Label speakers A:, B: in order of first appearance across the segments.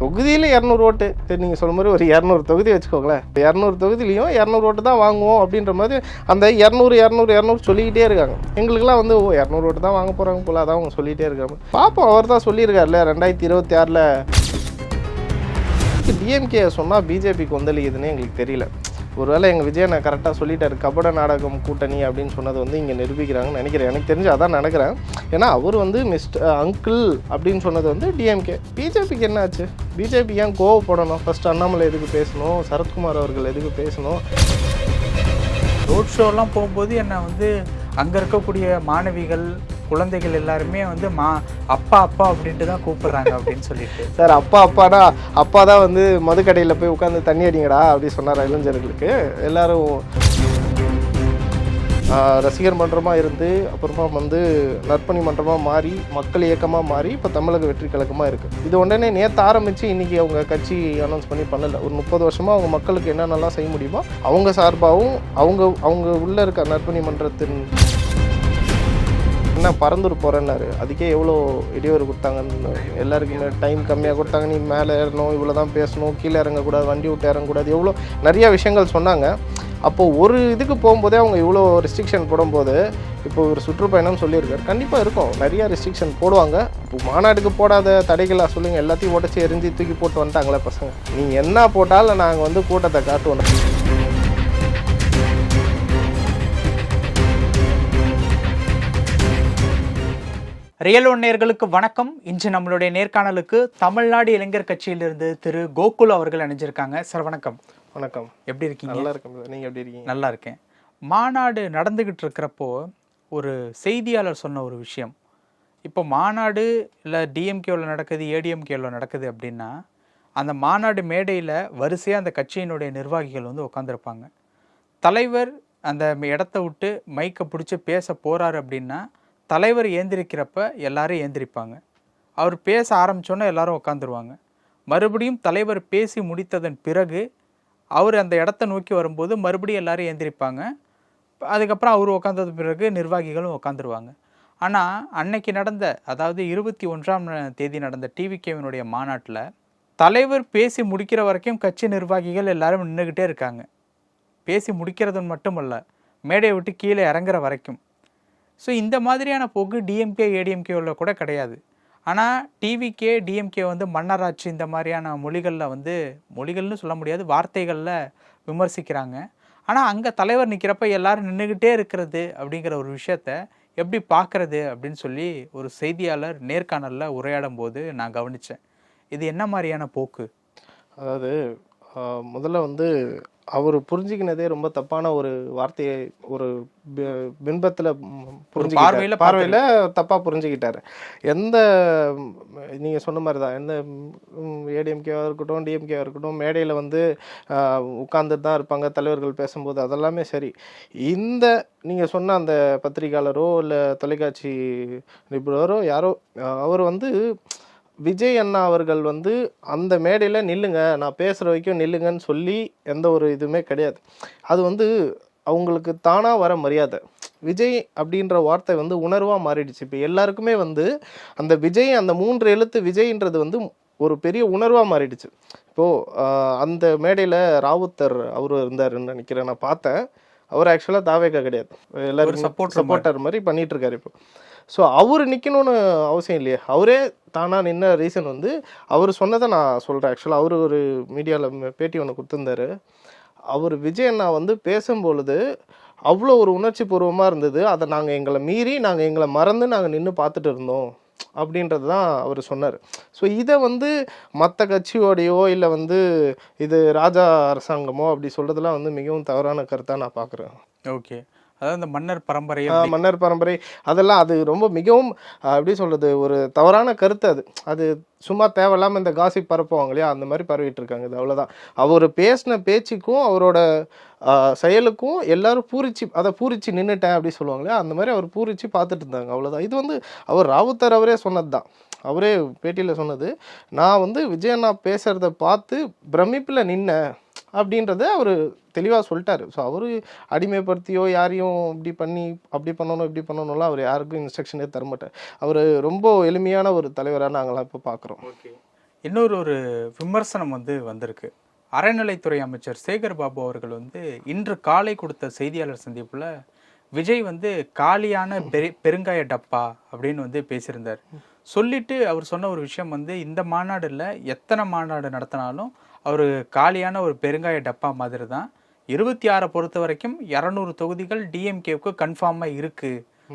A: தொகுதியில் இரநூறு ஓட்டு. சரி நீங்கள் சொல்ல மாதிரி ஒரு இரநூறு தொகுதி வச்சுக்கோங்களேன். இரநூறு தொகுதியிலையும் இரநூறு ஓட்டு தான் வாங்குவோம் அப்படின்ற மாதிரி அந்த இரநூறு இரநூறு இரநூறு சொல்லிக்கிட்டே இருக்காங்க. எங்களுக்குலாம் வந்து ஓ இரநூறு ஓட்டு தான் வாங்க போகிறாங்க போல. அதான் அவங்க சொல்லிகிட்டே இருக்காங்க. பார்ப்போம் அவர் தான் சொல்லியிருக்காருல்ல ரெண்டாயிரத்தி இருபத்தி ஆறில். டிஎம்கே சொன்னால் பிஜேபி கொந்தளிக்குதுன்னு எங்களுக்கு தெரியல. ஒருவேளை எங்கள் விஜய் நான் கரெக்டாக சொல்லிட்டாரு கபட நாடகம் கூட்டணி அப்படின்னு சொன்னது வந்து இங்கே நிரூபிக்கிறாங்கன்னு நினைக்கிறேன். எனக்கு தெரிஞ்சு அதான் நினைக்கிறேன் ஏன்னா அவர் வந்து மிஸ்டர் அங்கிள் அப்படின்னு சொன்னது வந்து டிஎம்கே பிஜேபிக்கு என்ன ஆச்சு? பிஜேபி ஏன் கோவப்படணும்? ஃபஸ்ட் அண்ணாமலை எதுக்கு பேசணும்? சரத்குமார் அவர்கள் எதுக்கு பேசணும்?
B: ரோட் ஷோலாம் போகும்போது என்னை வந்து அங்கே இருக்கக்கூடிய மாணவிகள் குழந்தைகள் எல்லாருமே வந்து மா அப்பா அப்பா அப்படின்ட்டு தான் கூப்பிடுறாங்க அப்படின்னு சொல்லிட்டு.
A: சார் அப்பா அப்பானா அப்பா தான் வந்து மதுக்கடையில் போய் உட்காந்து தண்ணி அடிங்கடா அப்படி சொன்னார் இளைஞர்களுக்கு எல்லாரும் ரசிகர் மன்றமாக இருந்து அப்புறமா வந்து நற்பணி மன்றமாக மாறி மக்கள் இயக்கமாக மாறி இப்போ தமிழக வெற்றி கழகமாக இருக்குது இது உடனே நேற்று ஆரம்பித்து இன்றைக்கி அவங்க கட்சி அனௌன்ஸ் பண்ணி பண்ணலை. ஒரு முப்பது வருஷமாக அவங்க மக்களுக்கு என்னென்னலாம் செய்ய முடியுமோ அவங்க சார்பாகவும் அவங்க அவங்க உள்ளே இருக்க நற்பணி மன்றத்தின் என்ன பறந்துட்டு போகிறேன்னாரு அதுக்கே எவ்வளோ இடையூறு கொடுத்தாங்கன்னு எல்லாருக்குமே டைம் கம்மியாக கொடுத்தாங்க. நீ மேலே ஏறணும் இவ்வளோ தான் பேசணும் கீழே இறங்கக்கூடாது வண்டி விட்டு இறங்கக்கூடாது எவ்வளோ நிறைய விஷயங்கள் சொன்னாங்க. அப்போது ஒரு இதுக்கு போகும்போதே அவங்க இவ்வளோ ரெஸ்ட்ரிக்ஷன் போடும்போது இப்போ ஒரு சுற்றுப்பயணம் சொல்லியிருக்காரு. கண்டிப்பாக இருக்கும். நிறைய ரெஸ்ட்ரிக்ஷன் போடுவாங்க. இப்போ மாநாட்டுக்கு போடாத தடைகளாக சொல்லுங்கள் எல்லாத்தையும் உடச்சி எரிஞ்சு தூக்கி போட்டு வந்துட்டாங்களே பசங்க. நீங்கள் என்ன போட்டாலும் நாங்கள் வந்து கூட்டத்தை காட்டுவோம்.
B: ரியல் ஒன் நேயர்களுக்கு வணக்கம். இன்று நம்மளுடைய நேர்காணலுக்கு தமிழ்நாடு இளைஞர் கட்சியிலிருந்து திரு கோகுல் அவர்கள் இணைஞ்சிருக்காங்க. சார் வணக்கம்.
A: வணக்கம்.
B: எப்படி இருக்கீங்க?
A: நல்லா இருக்கேன் நீங்கள் எப்படி இருக்கீங்க?
B: நல்லா இருக்கேன். மாநாடு நடந்துக்கிட்டு இருக்கிறப்போ ஒரு செய்தியாளர் சொன்ன ஒரு விஷயம். இப்போ மாநாடு இல்லை டிஎம்கேவில் நடக்குது ஏடிஎம்கேவில் நடக்குது அப்படின்னா அந்த மாநாடு மேடையில் வரிசையாக அந்த கட்சியினுடைய நிர்வாகிகள் வந்து உட்காந்துருப்பாங்க தலைவர் அந்த இடத்த விட்டு மைக்கை பிடிச்சி பேச போகிறாரு அப்படின்னா தலைவர் ஏந்திரிக்கிறப்ப எல்லாரும் ஏந்திரிப்பாங்க. அவர் பேச ஆரம்பிச்சோன்னே எல்லாரும் உட்காந்துருவாங்க மறுபடியும் தலைவர் பேசி முடித்ததன் பிறகு அவர் அந்த இடத்த நோக்கி வரும்போது மறுபடியும் எல்லாரும் ஏந்திரிப்பாங்க. அதுக்கப்புறம் அவர் உட்காந்தது பிறகு நிர்வாகிகளும் உட்காந்துருவாங்க ஆனால் அன்னைக்கு நடந்த அதாவது இருபத்தி ஒன்றாம் தேதி நடந்த டிவிகேவினுடைய மாநாட்டில் தலைவர் பேசி முடிக்கிற வரைக்கும் கட்சி நிர்வாகிகள் எல்லாரும் நின்றுக்கிட்டே இருக்காங்க. பேசி முடிக்கிறது மட்டுமல்ல மேடையை விட்டு கீழே இறங்குற வரைக்கும். ஸோ இந்த மாதிரியான போக்கு டிஎம்கே ஏடிஎம்கேவில் கூட கிடையாது. ஆனால் டிவிகே டிஎம்கே வந்து மன்னராட்சி இந்த மாதிரியான மொழிகளில் வந்து மொழிகள்னு சொல்ல முடியாது வார்த்தைகளில் விமர்சிக்கிறாங்க. ஆனால் அங்கே தலைவர் நிற்கிறப்ப எல்லாரும் நின்றுக்கிட்டே இருக்கிறது அப்படிங்கிற ஒரு விஷயத்த எப்படி பார்க்குறது அப்படின்னு சொல்லி ஒரு செய்தியாளர் நேர்காணலில் உரையாடும் போது நான் கவனித்தேன் இது என்ன மாதிரியான போக்கு?
A: அதாவது முதல்ல வந்து அவர் புரிஞ்சுக்கினதே ரொம்ப தப்பான ஒரு வார்த்தையை ஒரு பின்பத்துல புரிஞ்சுக்கிட்டாரு.
B: பார்வையில
A: பார்வையில தப்பா புரிஞ்சுக்கிட்டாரு எந்த ம், நீங்க சொன்ன மாதிரி தான் எந்த ஏடிஎம்கேவா இருக்கட்டும் டிஎம்கேவா இருக்கட்டும் மேடையில வந்து உட்கார்ந்துட்டு தான் இருப்பாங்க தலைவர்கள் பேசும்போது அதெல்லாமே சரி இந்த நீங்க சொன்ன அந்த பத்திரிகையாளரோ இல்ல தொலைக்காட்சி நிபுணரோ யாரோ அவர் வந்து விஜய் அண்ணா அவர்கள் வந்து அந்த மேடையில் நில்லுங்க நான் பேசுகிற வரைக்கும் நில்லுங்கன்னு சொல்லி எந்த ஒரு இதுவுமே கிடையாது. அது வந்து அவங்களுக்கு தானாக வர மரியாதை. விஜய் அப்படின்ற வார்த்தை வந்து உணர்வாக மாறிடுச்சு. இப்போ எல்லாருக்குமே வந்து அந்த விஜய் அந்த மூன்று எழுத்து விஜய்ன்றது வந்து ஒரு பெரிய உணர்வாக மாறிடுச்சு. இப்போது அந்த மேடையில் ராவுத்தர் அவர் இருந்தாருன்னு நினைக்கிறேன் நான் பார்த்தேன். அவர் ஆக்சுவலாக தாவேக்கா கிடையாது. எல்லாரும்
B: supporter
A: சப்போர்ட்டர் மாதிரி பண்ணிட்டு இருக்காரு இப்போ. ஸோ அவர் நிற்கணும்னு அவசியம் இல்லையே. அவரே தானா நின்ன ரீசன் வந்து அவர் சொன்னதை நான் சொல்கிறேன் ஆக்சுவலாக அவர் ஒரு மீடியாவில் பேட்டி ஒன்று கொடுத்துருந்தாரு. அவர் விஜய் அண்ணா வந்து பேசும்பொழுது அவ்வளோ ஒரு உணர்ச்சி பூர்வமாக இருந்தது. அதை நாங்கள் எங்களை மீறி நாங்கள் எங்களை மறந்து நாங்கள் நின்று பார்த்துட்டு இருந்தோம் அப்படின்றது தான் அவர் சொன்னார். ஸோ இதை வந்து மற்ற கட்சியோடையோ இல்லை வந்து இது ராஜா அரசாங்கமோ அப்படி சொல்கிறதுலாம் வந்து மிகவும் தவறான கருத்தாக நான் பார்க்குறேன்
B: ஓகே அதாவது இந்த மன்னர் பரம்பரை
A: மன்னர் பரம்பரை அதெல்லாம் அது ரொம்ப மிகவும் எப்படி சொல்றது ஒரு தவறான கருத்து அது. அது சும்மா தேவையில்லாம இந்த காசிப் பரப்புவாங்க இல்லையா? அந்த மாதிரி பரவிட்டு இருக்காங்க இது அவ்வளவுதான். அவர் பேசின பேச்சுக்கும் அவரோட செயலுக்கும் எல்லாரும் பூரிச்சு அதை பூரிச்சு நின்னுட்டேன் அப்படி சொல்லுவாங்க இல்லையா? அந்த மாதிரி அவர் பூரிச்சு பார்த்துட்டு இருந்தாங்க அவ்வளவுதான். இது வந்து அவர் ராவுத்தர் அவரே சொன்னது தான் அவரே பேட்டியில் சொன்னது நான் வந்து விஜய் அண்ணா பேசுறத பார்த்து பிரமிப்பில் நின்னேன். அப்படின்றத அவர் தெளிவாக சொல்லிட்டாரு. ஸோ அவர் அடிமைப்படுத்தியோ யாரையும் இப்படி பண்ணி அப்படி பண்ணணும் இப்படி பண்ணணும்லாம் அவர் யாருக்கும் இன்ஸ்ட்ரக்ஷனே தரமாட்டார். அவர் ரொம்ப எளிமையான ஒரு தலைவராக நாங்களாம் இப்போ பார்க்குறோம்
B: இன்னொரு ஒரு விமர்சனம் வந்து வந்திருக்கு. அறநிலைத்துறை அமைச்சர் சேகர் பாபு அவர்கள் வந்து இன்று காலை கொடுத்த செய்தியாளர் சந்திப்பில் விஜய் வந்து காலியான பெரு பெருங்காய டப்பா அப்படின்னு வந்து பேசியிருந்தார். சொல்லிட்டு அவர் சொன்ன ஒரு விஷயம் வந்து இந்த மாநாடில் எத்தனை மாநாடு நடத்தினாலும் அவர் காலியான ஒரு பெருங்காய டப்பா மாதிரி தான் இருபத்தி ஆறை பொறுத்த வரைக்கும் இரநூறு தொகுதிகள் டிஎம்கேவுக்கு கன்ஃபார்மாக இருக்கு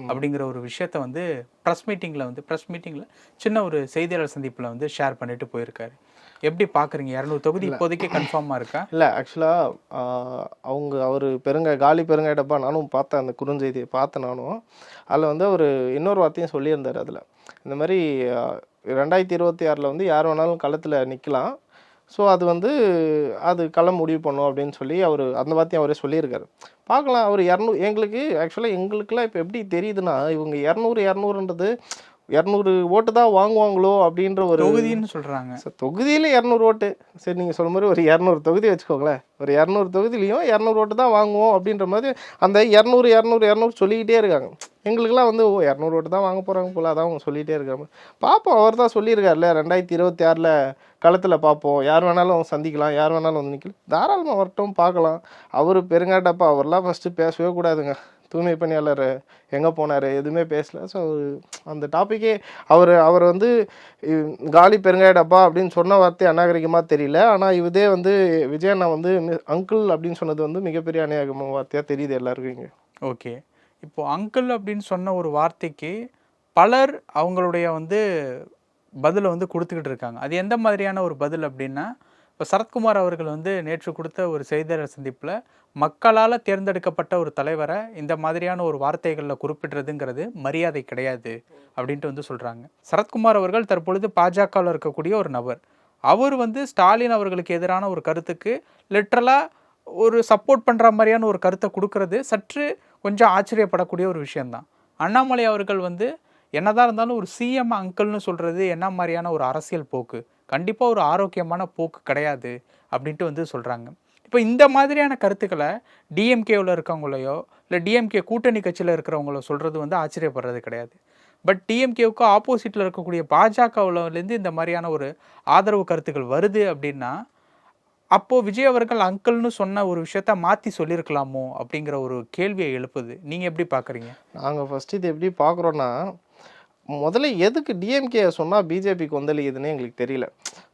B: அப்படிங்கிற ஒரு விஷயத்த வந்து ப்ரெஸ் மீட்டிங்கில் வந்து ப்ரெஸ் மீட்டிங்கில் சின்ன ஒரு செய்தியாளர் சந்திப்பில் வந்து ஷேர் பண்ணிட்டு போயிருக்காரு. எப்படி பார்க்குறீங்க இரநூறு தொகுதி இப்போதைக்கு கன்ஃபார்மாக இருக்கா?
A: இல்லை ஆக்சுவலாக அவங்க அவர் பெருங்க காலி பெருங்காய டப்பா நானும் பார்த்தேன் அந்த குறுஞ்செய்தியை பார்த்தேன் நானும். அதில் வந்து அவர் இன்னொரு வார்த்தையும் சொல்லியிருந்தார் அதில். இந்த மாதிரி ரெண்டாயிரத்தி இருபத்தி ஆறில் வந்து யார் வேணாலும் களத்தில் நிற்கலாம் ஸோ அது வந்து அது களம் முடிவு பண்ணும் அப்படின்னு சொல்லி அவர் அந்த வார்த்தையும் அவரே சொல்லியிருக்காரு. பார்க்கலாம் அவர் இரநூறு எங்களுக்கு ஆக்சுவலாக எங்களுக்குலாம் இப்போ எப்படி தெரியுதுன்னா இவங்க இரநூறு இரநூறுன்றது இரநூறு ஓட்டு தான் வாங்குவாங்களோ அப்படின்ற ஒரு
B: தொகுதின்னு சொல்றாங்க.
A: சார் தொகுதியில் இரநூறு ஓட்டு. சரி நீங்கள் சொல்ல மாதிரி ஒரு இரநூறு தொகுதி வச்சுக்கோங்களேன். ஒரு இரநூறு தொகுதியிலையும் இரநூறு ஓட்டு தான் வாங்குவோம் அப்படின்ற மாதிரி அந்த இரநூறு இரநூறு இரநூறு சொல்லிக்கிட்டே இருக்காங்க. எங்களுக்கெல்லாம் வந்து ஓ இரநூறு ஓட்டு தான் வாங்க போகிறாங்க போல. அதான் அவங்க சொல்லிகிட்டே இருக்காங்க. பார்ப்போம் அவர் தான் சொல்லியிருக்காருல்ல ரெண்டாயிரத்தி இருபத்தி ஆறில் களத்தில் பார்ப்போம் யார் வேணாலும் சந்திக்கலாம் யார் வேணாலும் வந்து நிற்கலாம் தாராளமாக வரட்டும் பார்க்கலாம். அவர் பெருங்காட்டப்பா அவர்லாம் ஃபஸ்ட்டு பேசவே கூடாதுங்க. தூய்மை பணியாளர் எங்கே போனார் எதுவுமே பேசல. ஸோ அந்த டாப்பிக்கே அவர் அவர் வந்து காலி பெருங்காய டப்பா அப்படின்னு சொன்ன வார்த்தை அநாகரிகமாக தெரியல. ஆனால் இதே வந்து விஜய் அண்ணா வந்து அங்கிள் அப்படின்னு சொன்னது வந்து மிகப்பெரிய அநாகரிகமான வார்த்தையாக தெரியுது எல்லாருக்கும் இங்கே.
B: ஓகே. இப்போ அங்கிள் அப்படின்னு சொன்ன ஒரு வார்த்தைக்கு பலர் அவங்களுடைய வந்து பதிலை வந்து கொடுத்துக்கிட்டு இருக்காங்க. அது எந்த மாதிரியான ஒரு பதில் அப்படின்னா இப்போ சரத்குமார் அவர்கள் வந்து நேற்று கொடுத்த ஒரு செய்தியாளர் சந்திப்பில் மக்களால் தேர்ந்தெடுக்கப்பட்ட ஒரு தலைவரை இந்த மாதிரியான ஒரு வார்த்தைகளில் குறிப்பிடுறதுங்கிறது மரியாதை கிடையாது அப்படின்ட்டு வந்து சொல்கிறாங்க. சரத்குமார் அவர்கள் தற்பொழுது பாஜகவில் இருக்கக்கூடிய ஒரு நபர். அவர் வந்து ஸ்டாலின் அவர்களுக்கு எதிரான ஒரு கருத்துக்கு லிட்ரலாக ஒரு சப்போர்ட் பண்ணுற மாதிரியான ஒரு கருத்தை கொடுக்கறது சற்று கொஞ்சம் ஆச்சரியப்படக்கூடிய ஒரு விஷயந்தான். அண்ணாமலை அவர்கள் வந்து என்னதான் இருந்தாலும் ஒரு சிஎம் அங்கிள்னு சொல்கிறது என்ன மாதிரியான ஒரு அரசியல் போக்கு? கண்டிப்பாக ஒரு ஆரோக்கியமான போக்கு கிடையாது அப்படின்ட்டு வந்து சொல்கிறாங்க இப்போ இந்த மாதிரியான கருத்துக்களை டிஎம்கேவில் இருக்கவங்களையோ இல்லை டிஎம்கே கூட்டணி கட்சியில் இருக்கிறவங்களோ சொல்கிறது வந்து ஆச்சரியப்படுறது கிடையாது. பட் டிஎம்கேவுக்கு ஆப்போசிட்டில் இருக்கக்கூடிய பாஜகவுலேருந்து இந்த மாதிரியான ஒரு ஆதரவு கருத்துக்கள் வருது அப்படின்னா அப்போது விஜய் அவர்கள் அங்கிள்னு சொன்ன ஒரு விஷயத்த மாற்றி சொல்லியிருக்கலாமோ அப்படிங்கிற ஒரு கேள்வியை எழுப்புது. நீங்கள் எப்படி பார்க்குறீங்க
A: நாங்கள் ஃபஸ்ட்டு இது எப்படி பார்க்குறோன்னா முதல்ல எதுக்கு டிஎம்கே சொன்னால் பிஜேபி கொந்தளிக்குதுன்னு எங்களுக்கு தெரியல.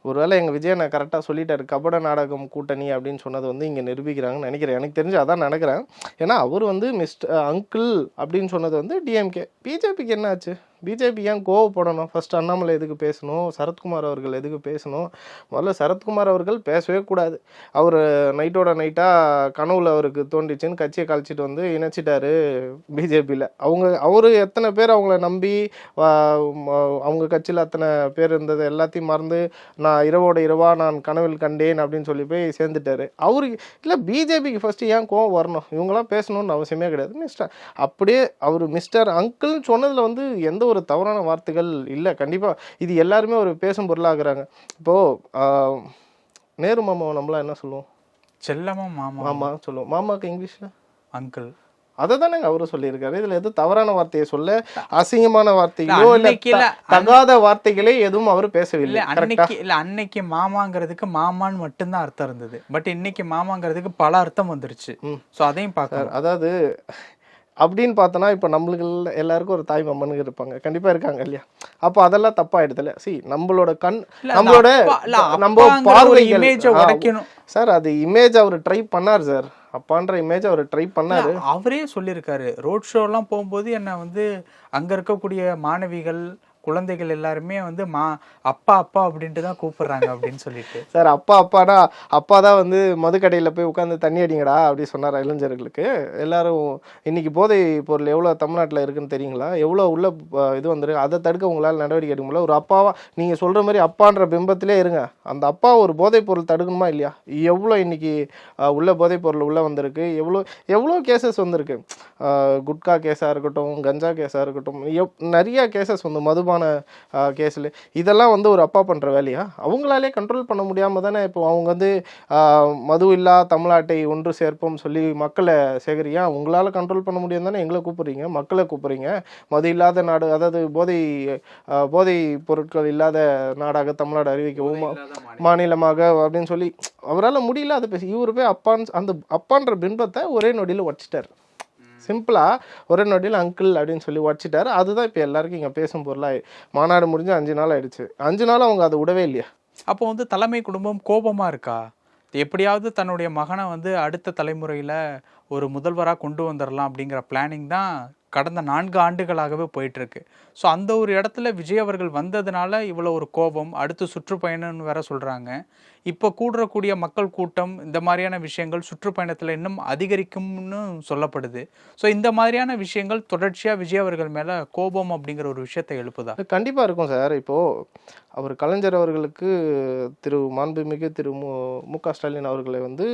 A: ஒருவேளை எங்கள் விஜய் நான் கரெக்டாக சொல்லிட்டாரு கபட நாடகம் கூட்டணி அப்படின்னு சொன்னது வந்து இங்கே நிரூபிக்கிறாங்கன்னு நினைக்கிறேன். எனக்கு தெரிஞ்சு அதான் நினைக்கிறேன் ஏன்னா அவர் வந்து மிஸ்டர் அங்கிள் அப்படின்னு சொன்னது வந்து டிஎம்கே பிஜேபிக்கு என்ன ஆச்சு பிஜேபி ஏன் கோவப்படணும்? ஃபஸ்ட் அண்ணாமலை எதுக்கு பேசணும்? சரத்குமார் அவர்கள் எதுக்கு பேசணும்? முதல்ல சரத்குமார் அவர்கள் பேசவே கூடாது. அவர் நைட்டோட நைட்டாக கனவுல அவருக்கு தோண்டிச்சுன்னு கட்சியை கழிச்சிட்டு வந்து இணைச்சிட்டாரு பிஜேபியில். அவங்க அவர் எத்தனை பேர் அவங்கள நம்பி அவங்க கட்சியில் அத்தனை பேர் இருந்தது எல்லாத்தையும் மறந்து நான் இரவோட இரவா நான் கனவில் கண்டேன் அப்படின்னு சொல்லி போய் சேர்ந்துட்டாரு. அவருக்கு இல்லை பிஜேபிக்கு ஃபஸ்ட்டு ஏன் கோவம் வரணும்? இவங்களாம் பேசணும்னு அவசியமே கிடையாது. மிஸ்டர் அப்படியே அவர் மிஸ்டர் அங்கிள்னு சொன்னதில் வந்து எந்த ஒரு தவறான வார்த்தைகள் இல்லை. கண்டிப்பாக இது எல்லாருமே ஒரு பேசும் பொருளாகிறாங்க. இப்போது நேரு மாமாவை நம்மளாம் என்ன சொல்லுவோம்?
B: செல்லமா மாமா.
A: மாமா சொல்லுவோம். மாமாவுக்கு இங்கிலீஷில்?
B: அங்கிள்.
A: அதை தானேங்க அவரும் சொல்லியிருக்காரு. இதுல எதுவும் தவறான வார்த்தையை சொல்ல அசிங்கமான வார்த்தைகளோ இல்ல தகாத வார்த்தைகளே எதுவும் அவர் பேசவில்லை.
B: அன்னைக்கு இல்ல அன்னைக்கு மாமாங்கிறதுக்கு மாமான்னு மட்டும்தான் அர்த்தம் இருந்தது. பட் இன்னைக்கு மாமாங்கிறதுக்கு பல அர்த்தம் வந்துருச்சு. சோ அதையும் பார்க்கணும்.
A: அதாவது அப்படின்னு பார்த்தோன்னா இப்போ நம்மளுக்கு எல்லா- எல்லாருக்கும் ஒரு தாய் மாமனுங்க இருப்பாங்க. கண்டிப்பா இருக்காங்க இல்லையா? அப்போ அதெல்லாம் தப்பாயிடுதுல சி நம்மளோட கண் நம்மளோட நம்ம
B: உடைக்கணும்.
A: சார் அது இமேஜ் அவர் ட்ரை பண்ணார் சார். அப்பான்ற இமேஜ் அவர் ட்ரை பண்ணாரு.
B: அவரே சொல்லியிருக்காரு. ரோட் ஷோ எல்லாம் போகும்போது என்ன வந்து அங்க இருக்கக்கூடிய மாணவிகள் குழந்தைகள் எல்லாருமே வந்து மா அப்பா அப்பா அப்படின்ட்டு தான் கூப்பிடுறாங்க அப்படின்னு சொல்லிட்டு.
A: சார் அப்பா அப்பானா அப்பா தான் வந்து மதுக்கடையில் போய் உட்காந்து தண்ணி அடிங்கடா அப்படி சொன்னார் இளைஞர்களுக்கு. எல்லாரும் இன்னைக்கு போதை பொருள் எவ்வளோ தமிழ்நாட்டில் இருக்குன்னு தெரியுங்களா? எவ்வளோ உள்ள இது வந்துருக்கு? அதை தடுக்க உங்களால் நடவடிக்கை எடுக்க முடியல? ஒரு அப்பாவா நீங்கள் சொல்கிற மாதிரி அப்பான்ற பிம்பத்திலே இருங்க. அந்த அப்பா ஒரு போதைப் பொருள் தடுக்கணுமா இல்லையா? எவ்வளோ இன்னைக்கு உள்ள போதைப் பொருள் உள்ளே வந்திருக்கு? எவ்வளோ எவ்வளோ கேசஸ் வந்திருக்கு? குட்கா கேஸாக இருக்கட்டும் கஞ்சா கேஸாக இருக்கட்டும் எவ் நிறையா கேசஸ் வந்து மதுபான தப்பான கேஸில் இதெல்லாம் வந்து ஒரு அப்பா பண்ணுற வேலையா? அவங்களாலே கண்ட்ரோல் பண்ண முடியாமல் தானே இப்போ அவங்க வந்து மது இல்லா தமிழ்நாட்டை ஒன்று சேர்ப்போம் சொல்லி மக்களை சேகரியா? உங்களால் கண்ட்ரோல் பண்ண முடியும் தானே? எங்களை கூப்பிடுறீங்க மக்களை கூப்பிடுறீங்க. மது இல்லாத நாடு அதாவது போதை போதை பொருட்கள் இல்லாத நாடாக தமிழ்நாடு அறிவிக்கவும் மாநிலமாக அப்படின்னு சொல்லி அவரால் முடியல அதை பேசி இவர் போய் அப்பான்னு அந்த அப்பான்ற பின்பத்தை ஒரே நொடியில் உடச்சிட்டார். சிம்பிளாக ஒரே நொடியில் அங்கிள் அப்படின்னு சொல்லி உடச்சிட்டாரு. அதுதான் இப்போ எல்லாருக்கும் இங்கே பேசும் பொருளாக மாநாடு முடிஞ்சு அஞ்சு நாள் ஆயிடுச்சு. அஞ்சு நாள் அவங்க அதை விடவே இல்லையா?
B: அப்போ வந்து தலைமை குடும்பம் கோபமாக இருக்கா? எப்படியாவது தன்னுடைய மகனை வந்து அடுத்த தலைமுறையில் ஒரு முதல்வராக கொண்டு வந்துடலாம் அப்படிங்கிற பிளானிங் தான் கடந்த நான்கு ஆண்டுகளாகவே போயிட்டுருக்கு ஸோ அந்த ஒரு இடத்துல விஜய் அவர்கள் வந்ததுனால இவ்வளோ ஒரு கோபம் அடுத்து சுற்றுப்பயணம்னு வேற சொல்றாங்க. இப்போ கூடுறக்கூடிய மக்கள் கூட்டம் இந்த மாதிரியான விஷயங்கள் சுற்றுப்பயணத்தில் இன்னும் அதிகரிக்கும்னு சொல்லப்படுது. ஸோ இந்த மாதிரியான விஷயங்கள் தொடர்ச்சியாக விஜய் அவர்கள் மேலே கோபம் அப்படிங்கிற ஒரு விஷயத்தை எழுப்புதா?
A: கண்டிப்பாக இருக்கும் சார். இப்போது அவர் கலைஞர் அவர்களுக்கு திரு மாண்புமிகு திரு மு மு க ஸ்டாலின் அவர்களை வந்து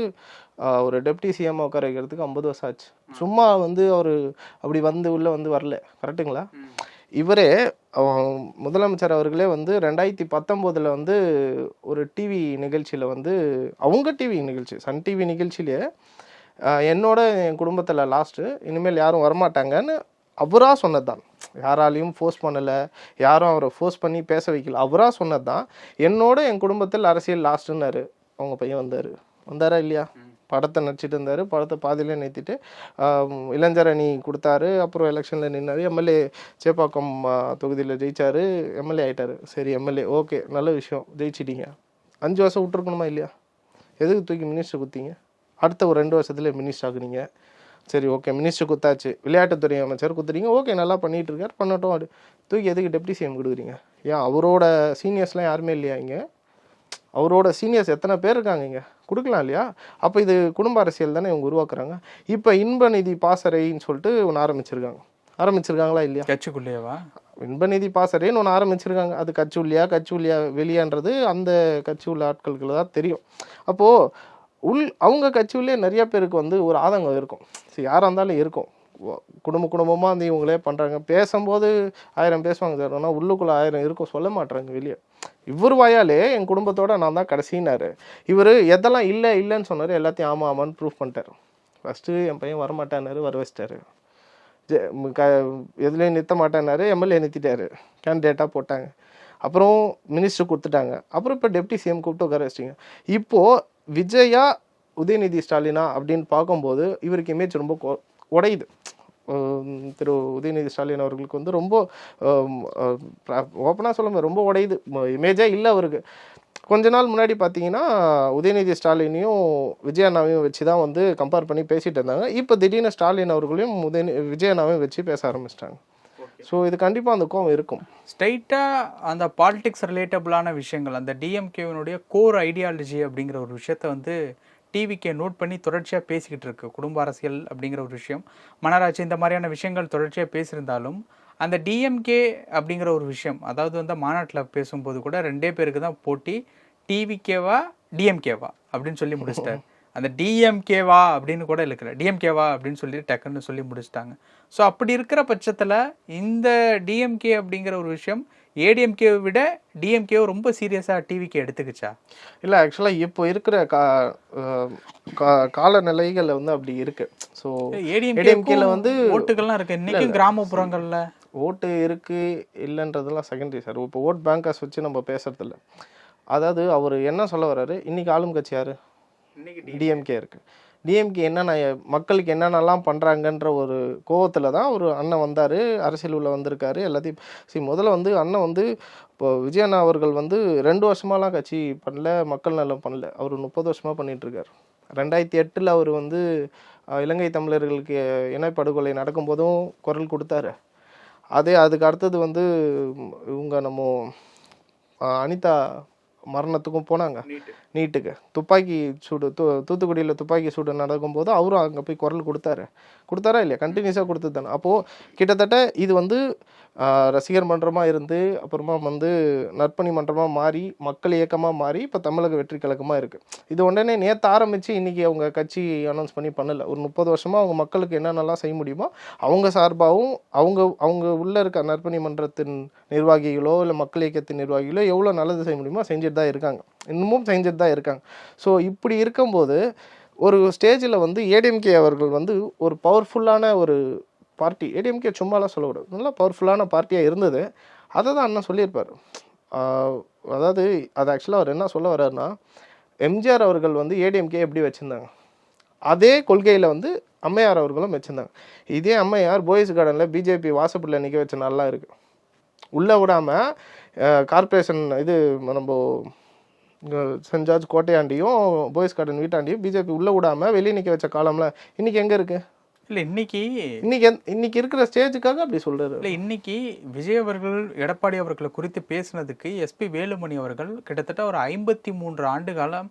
A: ஒரு டெப்டி சிஎம் உட்கார வைக்கிறதுக்கு ஐம்பது வருஷம் ஆச்சு. சும்மா வந்து அவர் அப்படி வந்து உள்ளே வந்து வரல. கரெக்ட்டுங்களா? இவரே முதலமைச்சர் அவர்களே வந்து ரெண்டாயிரத்தி பத்தொம்போதில் வந்து ஒரு டிவி நிகழ்ச்சியில் வந்து அவங்க டிவி நிகழ்ச்சி சன் டிவி நிகழ்ச்சியிலே என்னோட என் குடும்பத்தில் லாஸ்ட்டு இனிமேல் யாரும் வரமாட்டாங்கன்னு அவராக சொன்னது தான் யாராலையும் ஃபோர்ஸ் பண்ணலை யாரும் அவரை ஃபோர்ஸ் பண்ணி பேச வைக்கல அவராக சொன்னது தான் என்னோட என் குடும்பத்தில் அரசியல் லாஸ்ட்டுன்னாரு அவங்க பையன் வந்தார். வந்தாரா இல்லையா? படத்தை நடிச்சிட்டு இருந்தார். படத்தை பாதியிலே நிறுத்திட்டு இளைஞர் அணி கொடுத்தாரு. அப்புறம் எலெக்ஷனில் நின்னார். எம்எல்ஏ சேப்பாக்கம் தொகுதியில் ஜெயிச்சார். எம்எல்ஏ ஆகிட்டாரு சரி எம்எல்ஏ ஓகே நல்ல விஷயம். ஜெயிச்சிட்டீங்க. அஞ்சு வருஷம் விட்டுருக்கணுமா இல்லையா? எதுக்கு தூக்கி மினிஸ்டர் குத்தீங்க? அடுத்த ஒரு ரெண்டு வருஷத்துல மினிஸ்டர் ஆகுனீங்க சரி ஓகே மினிஸ்டர் குத்தாச்சு. விளையாட்டுத்துறை அமைச்சர் குத்துறீங்க. ஓகே நல்லா பண்ணிட்டு இருக்காரு பண்ணட்டும். அது தூக்கி எதுக்கு டெப்டி சிஎம் கொடுக்குறீங்க? ஏன் அவரோட சீனியர்ஸ்லாம் யாருமே இல்லையா இங்கே? அவரோட சீனியர்ஸ் எத்தனை பேர் இருக்காங்க இங்கே? கொடுக்கலாம் இல்லையா? அப்போ இது குடும்ப அரசியல் தானே இவங்க உருவாக்குறாங்க. இப்போ இன்ப நிதி பாசறைன்னு சொல்லிட்டு ஒன்று ஆரம்பிச்சிருக்காங்க. ஆரம்பிச்சிருக்காங்களா இல்லையா?
B: கட்சிக்குள்ளேயேவா
A: இன்பநிதி பாசறைன்னு ஒன்று ஆரம்பிச்சிருக்காங்க. அது கட்சி உள்ளியா கட்சி உள்ளியா வெளியான்றது அந்த கட்சி உள்ள ஆட்களுக்கு தான் தெரியும். அப்போது உள் அவங்க கட்சி உள்ளே நிறைய பேருக்கு வந்து ஒரு ஆதங்கம் இருக்கும். சரி யாராக இருந்தாலும் இருக்கும். குடும்ப குடும்பமாக வந்து இவங்களே பண்ணுறாங்க பேசும்போது ஆயிரம் பேசுவாங்க சார். ஆனால் உள்ளுக்குள்ளே ஆயிரம் இருக்கும். சொல்ல மாட்றாங்க வெளியே. இவர் வாயாலே என் குடும்பத்தோட நான் தான் கடைசினாரு. இவர் எதெல்லாம் இல்லை இல்லைன்னு சொன்னார் எல்லாத்தையும் ஆமாம் ஆமான்னு ப்ரூஃப் பண்ணிட்டார். ஃபஸ்ட்டு என் பையன் வரமாட்டானாரு வர வச்சிட்டாரு. ஜெ- க எதுலேயும் நிறுத்த மாட்டேன்னாரு எம்எல்ஏ நிறுத்திட்டாரு. கேண்டிடேட்டாக போட்டாங்க. அப்புறம் மினிஸ்டர் கொடுத்துட்டாங்க. அப்புறம் இப்போ டெப்டி சிஎம் கூப்பிட்டு உட்கார வச்சிட்டிங்க. இப்போது விஜயா உதயநிதி ஸ்டாலினா அப்படின்னு பார்க்கும்போது இவருக்கு இமேஜ் ரொம்ப கொ- உடையுது. திரு உதயநிதி ஸ்டாலின் அவர்களுக்கு வந்து ரொம்ப ஓப்பனாக சொல்ல முடியாது, ரொம்ப உடையுது. இமேஜே இல்லை அவருக்கு. கொஞ்ச நாள் முன்னாடி பார்த்தீங்கன்னா உதயநிதி ஸ்டாலினையும் விஜய் அண்ணாவையும் வச்சு தான் வந்து கம்பேர் பண்ணி பேசிட்டு இருந்தாங்க. இப்போ திடீர்னு ஸ்டாலின் அவர்களையும் உதயநி விஜய் அண்ணாவையும் வச்சு பேச ஆரம்பிச்சிட்டாங்க. ஸோ இது கண்டிப்பாக அந்த கோவம் இருக்கும்.
B: ஸ்ட்ரைட்டாக அந்த பாலிடிக்ஸ் ரிலேட்டபிளான விஷயங்கள் அந்த டிஎம்கேவினுடைய கோர் ஐடியாலஜி அப்படிங்கிற ஒரு விஷயத்த வந்து டிவிக்கே நோட் பண்ணி தொடர்ச்சியாக பேசிக்கிட்டு இருக்கு. குடும்ப அரசியல் அப்படிங்கிற ஒரு விஷயம். மனராட்சி இந்த மாதிரியான விஷயங்கள் தொடர்ச்சியாக பேசியிருந்தாலும் அந்த டிஎம்கே அப்படிங்கிற ஒரு விஷயம் அதாவது வந்து மாநாட்டில் பேசும்போது கூட ரெண்டே பேருக்கு தான் போட்டி டிவிகேவா டிஎம்கேவா அப்படின்னு சொல்லி முடிச்சிட்டார். அந்த டிஎம்கேவா அப்படின்னு கூட இழுக்கல. டிஎம்கேவா அப்படின்னு சொல்லி டக்குன்னு சொல்லி முடிச்சிட்டாங்க. ஸோ அப்படி இருக்கிற பட்சத்தில் இந்த டிஎம்கே அப்படிங்கிற ஒரு விஷயம் ஏடிஎம்கேவை விட டிஎம்கே ரொம்ப சீரியஸாக டிவிக்கு எடுத்துக்கிச்சா?
A: இல்லை ஆக்சுவலாக இப்போ இருக்கிற கா அஹ் கா- காலநிலைகள் வந்து அப்படி இருக்கு. ஸோ
B: ஏடிஎம்கே
A: ஏடிஎம்கேல வந்து
B: ஓட்டுகள்லாம் இருக்கு. இன்னைக்கும் கிராமப்புறங்கள்ல.
A: ஓட்டு இருக்கு இல்லைன்றதெல்லாம் செகண்டரி சார் இப்போ ஓட் பேங்கர்ஸ் வச்சு நம்ம பேசுறதில்ல. அதாவது அவர் என்ன சொல்ல வர்றாரு? இன்னைக்கு ஆளும் கட்சி யாரு? டிஎம்கே இருக்கு. டிஎம்கே என்னென்ன மக்களுக்கு என்னென்னலாம் பண்ணுறாங்கன்ற ஒரு கோவத்தில் தான் ஒரு அண்ணன் வந்தார் அரசியல் உள்ள வந்திருக்காரு எல்லாத்தையும். சரி முதல்ல வந்து அண்ணன் வந்து இப்போ விஜயண்ணா அவர்கள் வந்து ரெண்டு வருஷமாலாம் கட்சி பண்ணல மக்கள் நலம் பண்ணல. அவர் முப்பது வருஷமாக பண்ணிகிட்ருக்கார் ரெண்டாயிரத்தி எட்டில் அவர் வந்து இலங்கை தமிழர்களுக்கு இனப்படுகொலை நடக்கும்போதும் குரல் கொடுத்தாரு. அதே அதுக்கு அடுத்தது வந்து இவங்க நம்ம அனிதா மரணத்துக்கும் போனாங்க. நீட்டுக்கு. துப்பாக்கி சூடு தூ தூத்துக்குடியில் துப்பாக்கி சூடு நடக்கும்போது அவரும் அங்கே போய் குரல் கொடுத்தாரு. கொடுத்தாரா இல்லையா? கண்டினியூஸாக கொடுத்து தானே. அப்போது கிட்டத்தட்ட இது வந்து ரசிகர் மன்றமாக இருந்து அப்புறமா வந்து நற்பணி மன்றமாக மாறி மக்கள் இயக்கமாக மாறி இப்போ தமிழக வெற்றி கழகமாக இருக்குது இது உடனே நேற்று ஆரம்பித்து இன்றைக்கி அவங்க கட்சி அனௌன்ஸ் பண்ணி பண்ணலை. ஒரு முப்பது வருஷமாக அவங்க மக்களுக்கு என்னென்னலாம் செய்ய முடியுமோ அவங்க சார்பாகவும் அவங்க அவங்க உள்ளே இருக்க நற்பணி மன்றத்தின் நிர்வாகிகளோ இல்லை மக்கள் இயக்கத்தின் நிர்வாகிகளோ எவ்வளோ நல்லது செய்ய முடியுமோ செஞ்சுட்டு தான் இருக்காங்க. இன்னமும் செஞ்சுட்டு தான் இருக்காங்க. ஸோ இப்படி இருக்கும்போது ஒரு ஸ்டேஜில் வந்து ஏடிஎம்கே அவர்கள் வந்து ஒரு பவர்ஃபுல்லான ஒரு பார்ட்டி. ஏடிஎம்கே சும்மாலாம் சொல்லக்கூடாது. நல்லா பவர்ஃபுல்லான பார்ட்டியாக இருந்தது. அதை தான் அண்ணன் சொல்லியிருப்பார். அதாவது அது ஆக்சுவலாக அவர் என்ன சொல்ல வர்றாருன்னா எம்ஜிஆர் அவர்கள் வந்து ஏடிஎம்கே எப்படி வச்சுருந்தாங்க? அதே கொள்கையில் வந்து அம்மையார் அவர்களும் வச்சுருந்தாங்க. இதே அம்மையார் போய்ஸ் கார்டனில் பிஜேபி வாசப்படில் நிற்க வச்ச நல்லா இருக்குது உள்ளே விடாமல் கார்ப்பரேஷன் இது நம்ம இங்க சென்ட் ஜார்ஜ் கோட்டையாண்டியும் போய்ஸ் கார்டன் வீட்டாண்டியும் பிஜேபி உள்ளே விடாமல் வெளியே நிற்க வச்ச காலம்லாம் இன்னைக்கு எங்கே இருக்குது
B: இல்லை இன்னைக்கு
A: இன்னைக்கு இன்னைக்கு இருக்கிற ஸ்டேஜுக்காக அப்படி சொல்றாரு.
B: இல்லை இன்னைக்கு விஜய் அவர்கள் எடப்பாடி அவர்களை குறித்து பேசினதுக்கு எஸ்பி வேலுமணி அவர்கள் கிட்டத்தட்ட ஒரு ஐம்பத்தி மூன்று ஆண்டு காலம்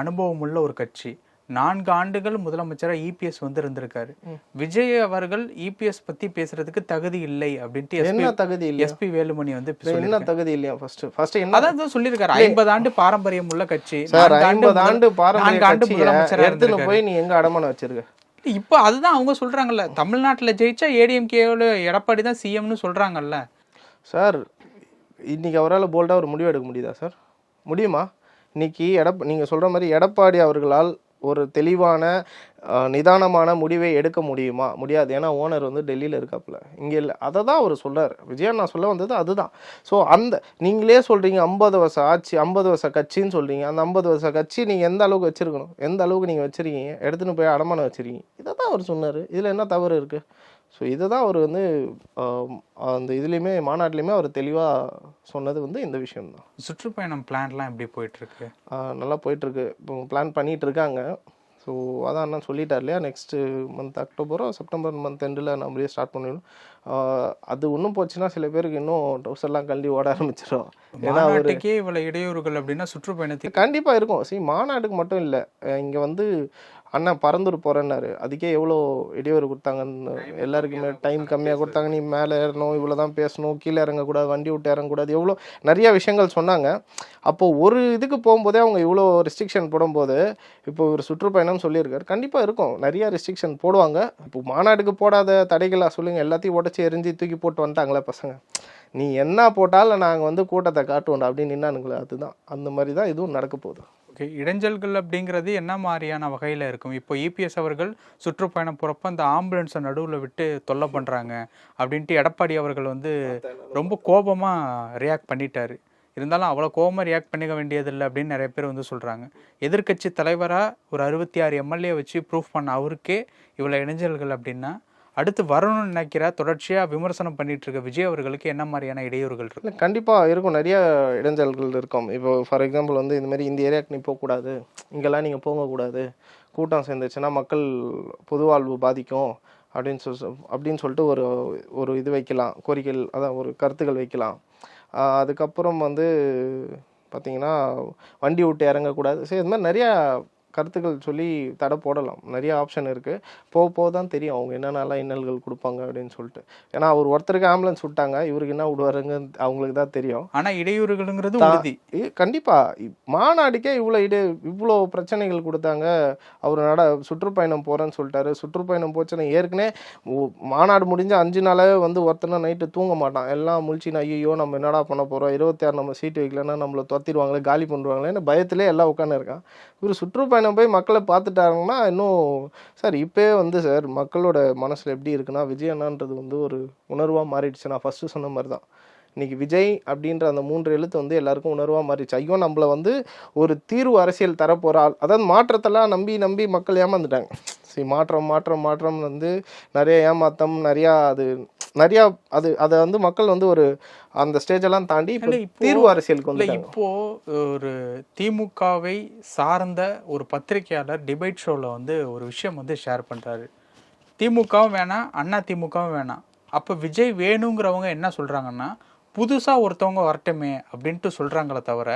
B: அனுபவம் உள்ள ஒரு கட்சி. நான்கு ஆண்டுகள் முதலமைச்சராக இபிஎஸ் வந்து இருந்திருக்காரு விஜய் அவர்கள் இபிஎஸ் பத்தி பேசுறதுக்கு தகுதி இல்லை அப்படின்ட்டு
A: என்ன தகுதி இல்லையா?
B: எஸ்பி வேலுமணி வந்து
A: என்ன தகுதி இல்லையா? ஃபர்ஸ்ட் ஃபர்ஸ்ட் என்ன?
B: அதான் தான் சொல்லியிருக்காரு. ஐம்பது ஆண்டு பாரம்பரியம் உள்ள கட்சி.
A: சார் ஐம்பது ஆண்டு பாரம்பரிய கட்சியை. போய் நீ எங்க அடமானம் வச்சிருக்க?
B: இப்போ அதுதான் அவங்க சொல்கிறாங்கல்ல தமிழ்நாட்டில் ஜெயிச்சா ஏடிஎம்கேவில் எடப்பாடி தான் சிஎம்னு சொல்கிறாங்கல்ல
A: சார் இன்றைக்கி அவரால் போல்டாக ஒரு முடிவு எடுக்க முடியுதா சார்? முடியுமா? இன்றைக்கி எடப் நீங்கள் சொல்கிற மாதிரி எடப்பாடி அவர்களால் ஒரு தெளிவான நிதானமான முடிவை எடுக்க முடியுமா? முடியாது. ஏன்னா ஓனர் வந்து டெல்லியில் இருக்காப்புல. இங்கே இல்லை. அதை தான் அவர் சொல்கிறார் விஜயன் நான் சொல்ல வந்தது அதுதான். ஸோ அந்த நீங்களே சொல்கிறீங்க ஐம்பது வருஷம் ஆட்சி ஐம்பது வருஷம் கட்சின்னு சொல்கிறீங்க அந்த ஐம்பது வருஷம் கட்சி நீங்கள் எந்த அளவுக்கு வச்சுருக்கணும்? எந்த அளவுக்கு நீங்கள் வச்சுருக்கீங்க? எடுத்துன்னு போய் அடமானம் வச்சுருக்கீங்க. இதை தான் அவர் சொன்னார். இதில் என்ன தவறு இருக்குது ஸோ இதை தான் அவர் வந்து அந்த இதுலேயுமே மாநாட்டிலையுமே அவர் தெளிவாக சொன்னது வந்து இந்த விஷயம்தான்.
B: சுற்றுப்பயணம் பிளான்லாம் எப்படி போயிட்டு இருக்கு
A: ஆஹ் நல்லா போயிட்டுருக்கு. இப்போ பிளான் பண்ணிகிட்டு இருக்காங்க ஸோ அதான் அண்ணன் சொல்லிட்டார் இல்லையா? நெக்ஸ்ட்டு மந்த் அக்டோபரோ செப்டம்பர் மந்த் எண்டில் நம்மளே ஸ்டார்ட் பண்ணிடணும். அது இன்னும் போச்சுன்னா சில பேருக்கு இன்னும் டவுசர்லாம் கழட்டி ஓட ஆரம்பிச்சிடும் ஏன்னா அவர்
B: மாநாட்டுக்கே இவ்வளவு இடையூறுகள் அப்படின்னா சுற்றுப்பயணத்துக்கு
A: கண்டிப்பாக இருக்கும். சரி மாநாட்டுக்கு மட்டும் இல்லை. இங்கே வந்து அண்ணன் பறந்துட்டு போகிறேன்னாரு அதுக்கே எவ்வளோ இடையூறு கொடுத்தாங்கன்னு எல்லாருக்குமே டைம் கம்மியாக கொடுத்தாங்க. நீ மேலே ஏறணும் இவ்வளோ தான் பேசணும் கீழே இறங்கக்கூடாது வண்டி விட்டு இறங்கக்கூடாது எவ்வளோ நிறைய விஷயங்கள் சொன்னாங்க. அப்போது ஒரு இதுக்கு போகும்போதே அவங்க இவ்வளோ ரெஸ்ட்ரிக்ஷன் போடும்போது இப்போ ஒரு சுற்றுப்பயணம் சொல்லியிருக்காரு. கண்டிப்பாக இருக்கும். நிறைய ரெஸ்ட்ரிக்ஷன் போடுவாங்க. இப்போ மாநாட்டுக்கு போடாத தடைகளாக சொல்லுங்கள் எல்லாத்தையும் உடச்சி எரிஞ்சு தூக்கி போட்டு வந்துட்டாங்களே பசங்க. நீ என்ன போட்டாலும் நாங்கள் வந்து கூட்டத்தை காட்டுவோம் அப்படின்னு நின்னானுங்களே அதுதான். அந்த மாதிரி தான் இதுவும் நடக்க போகுது.
B: ஓகே இடைஞ்சல்கள் அப்படிங்கிறது என்ன மாதிரியான வகையில் இருக்கும்? இப்போ இபிஎஸ் அவர்கள் சுற்றுப்பயணம் போகிறப்ப அந்த ஆம்புலன்ஸை நடுவில் விட்டு தொல்லை பண்ணுறாங்க அப்படின்ட்டு எடப்பாடி அவர்கள் வந்து ரொம்ப கோபமாக ரியாக்ட் பண்ணிட்டாரு. இருந்தாலும் அவ்வளோ கோபமாக ரியாக்ட் பண்ணிக்க வேண்டியதில்லை அப்படின்னு நிறைய பேர் வந்து சொல்கிறாங்க எதிர்க்கட்சி தலைவராக ஒரு அறுபத்தி ஆறு எம்எல்ஏ வச்சு ப்ரூஃப் பண்ண அவருக்கே இவ்வளோ இடைஞ்சல்கள் அப்படின்னா அடுத்து வரணும்னு நினைக்கிற தொடர்ச்சியாக விமர்சனம் பண்ணிட்டு இருக்க விஜய் அவர்களுக்கு என்ன மாதிரியான இடையூறுகள் இருக்கு?
A: கண்டிப்பாக இருக்கும். நிறைய இடைஞ்சல்கள் இருக்கும். இப்போ ஃபார் எக்ஸாம்பிள் வந்து இந்த மாதிரி இந்த ஏரியாவுக்கு நீ போகக்கூடாது. இங்கெல்லாம் நீங்கள் போகக்கூடாது. கூட்டம் சேர்ந்துச்சுன்னா மக்கள் பொதுவாழ்வு பாதிக்கும். அப்படின்னு சொல் அப்படின்னு சொல்லிட்டு ஒரு ஒரு இது வைக்கலாம். கோரிக்கைகள் அதான் ஒரு கருத்துக்கள் வைக்கலாம். அதுக்கப்புறம் வந்து பார்த்திங்கன்னா வண்டி விட்டு இறங்கக்கூடாது. சரி இது மாதிரி நிறையா கருத்துக்கள் சொல்லி தடை போடலாம். நிறைய ஆப்ஷன் இருக்குது போக போக தான் தெரியும் அவங்க என்னென்னலாம் இன்னல்கள் கொடுப்பாங்க அப்படின்னு சொல்லிட்டு. ஏன்னா அவர் ஒருத்தருக்கு ஆம்புலன்ஸ் விட்டாங்க. இவருக்கு என்ன விடுவாருங்க அவங்களுக்கு தான் தெரியும்.
B: ஆனால் இடையூறுகள்ங்கிறது
A: தா-
B: உறுதி.
A: இ- கண்டிப்பா. இ- மாநாடுக்கே இவ்வளோ இடு இவ்வளோ பிரச்சனைகள் கொடுத்தாங்க. அவர் நட சுற்றுப்பயணம் போகிறேன்னு சொல்லிட்டாரு. சுற்றுப்பயணம் போச்சுன்னா ஏற்கனவே மாநாடு முடிஞ்ச அஞ்சு நாளாவே வந்து ஒருத்தனை நைட்டு தூங்க மாட்டான். எல்லாம் முழிச்சின்னு ஐயோ நம்ம என்னடா பண்ண போகிறோம் இருபத்தி ஆறு நம்ம சீட்டு வைக்கலன்னா நம்மளை தொத்திடுவாங்களே காலி பண்ணுவாங்களேன்னு பயத்திலே எல்லாம் உட்காந்து இருக்கான். இவர் சுற்றுப்பயணம் போய் மக்களை பார்த்துட்டாங்கன்னா இன்னும் சார் இப்போயே வந்து சார் மக்களோட மனசில் எப்படி இருக்குன்னா விஜய் அண்ணான்றது வந்து ஒரு உணர்வாக மாறிடுச்சு. நான் ஃபஸ்ட்டு சொன்ன மாதிரி தான் இன்னைக்கு விஜய் அப்படின்ற அந்த மூன்று எழுத்து வந்து எல்லாருக்கும் உணர்வாக மாறிடுச்சு. ஐயோ நம்மளை வந்து ஒரு தீர்வு அரசியல் தரப்போகிற ஆள். அதாவது மாற்றத்தெல்லாம் நம்பி நம்பி மக்கள் ஏமாந்துட்டாங்க. சரி மாற்றம் மாற்றம் மாற்றம் வந்து நிறைய ஏமாத்தம் நிறையா அது நிறையா அது அதை வந்து மக்கள் வந்து ஒரு அந்த ஸ்டேஜெல்லாம் தாண்டி தீர்வு அரசியலுக்கு வந்துட்டாங்க.
B: இப்போ ஒரு திமுகவை சார்ந்த ஒரு பத்திரிகையாளர் டிபேட் ஷோவில் வந்து ஒரு விஷயம் வந்து ஷேர் பண்ணுறாரு திமுகவும் வேணாம் அண்ணா திமுகவும் வேணாம். அப்போ விஜய் வேணுங்கிறவங்க என்ன சொல்கிறாங்கன்னா புதுசாக ஒருத்தவங்க வரட்டுமே அப்படின்ட்டு சொல்கிறாங்களே தவிர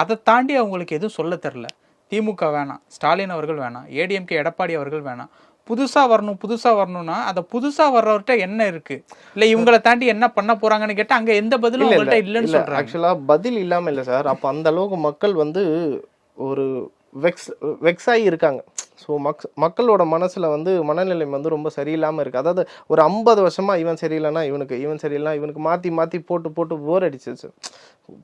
B: அதை தாண்டி அவங்களுக்கு எதுவும் சொல்ல தெரில திமுக வேணாம் ஸ்டாலின் அவர்கள் வேணாம் ஏடிஎம்கே எடப்பாடி அவர்கள் வேணாம். புதுசாக வரணும் புதுசாக வரணும்னா அந்த புதுசாக வர்றவர்கிட்ட என்ன இருக்கு? இல்லை இவங்களை தாண்டி என்ன பண்ண போறாங்கன்னு கேட்டால் அங்கே எந்த பதிலும்
A: இல்ல
B: இல்லைன்னு
A: இல்ல.
B: சொல்கிறாங்க
A: ஆக்சுவலா பதில் இல்லாம இல்ல சார் அப்ப அந்த அளவுக்கு மக்கள் வந்து ஒரு வெக்ஸ் வெக்ஸ் ஆகி இருக்காங்க. ஸோ மக் மக்களோட மனசில் வந்து மனநிலை வந்து ரொம்ப சரியில்லாமல் இருக்குது அதாவது ஒரு ஐம்பது வருஷமாக இவன் சரியில்லைனா இவனுக்கு இவன் சரியில்லைனா இவனுக்கு மாற்றி மாற்றி போட்டு போட்டு போர் அடிச்சிச்சு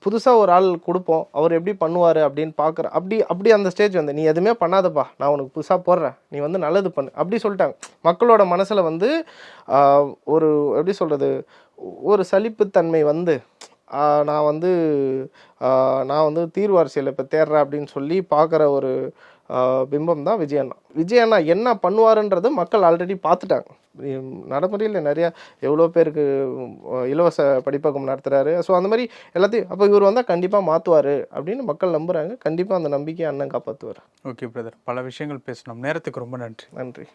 A: புதுசாக ஒரு ஆள் கொடுப்போம். அவர் எப்படி பண்ணுவார் அப்படின்னு பார்க்குற அப்படி அப்படி அந்த ஸ்டேஜ் வந்து நீ எதுவுமே பண்ணாதப்பா. நான் உனக்கு புதுசாக போடுறேன். நீ வந்து நல்லது பண்ணு. அப்படி சொல்லிட்டாங்க. மக்களோட மனசில் வந்து ஒரு எப்படி சொல்கிறது ஒரு சலிப்புத்தன்மை வந்து நான் வந்து நான் வந்து தீர்வு அரசியல் இப்போ தேடுறேன் அப்படின்னு சொல்லி பார்க்குற ஒரு பிம்பம் தான் விஜய் அண்ணா. விஜய் அண்ணா என்ன பண்ணுவாருன்றது மக்கள் ஆல்ரெடி பார்த்துட்டாங்க. நடைமுறையில் நிறைய எவ்வளோ பேருக்கு இலவச படிப்பகம் நடத்துகிறாரு ஸோ அந்த மாதிரி எல்லாத்தையும் அப்போ இவர் வந்தால் கண்டிப்பாக மாற்றுவார் அப்படின்னு மக்கள் நம்புகிறாங்க கண்டிப்பாக அந்த நம்பிக்கையை அண்ணன் காப்பாற்றுவார்
B: ஓகே பிரதர் பல விஷயங்கள் பேசணும். நேரத்துக்கு ரொம்ப நன்றி.
A: நன்றி.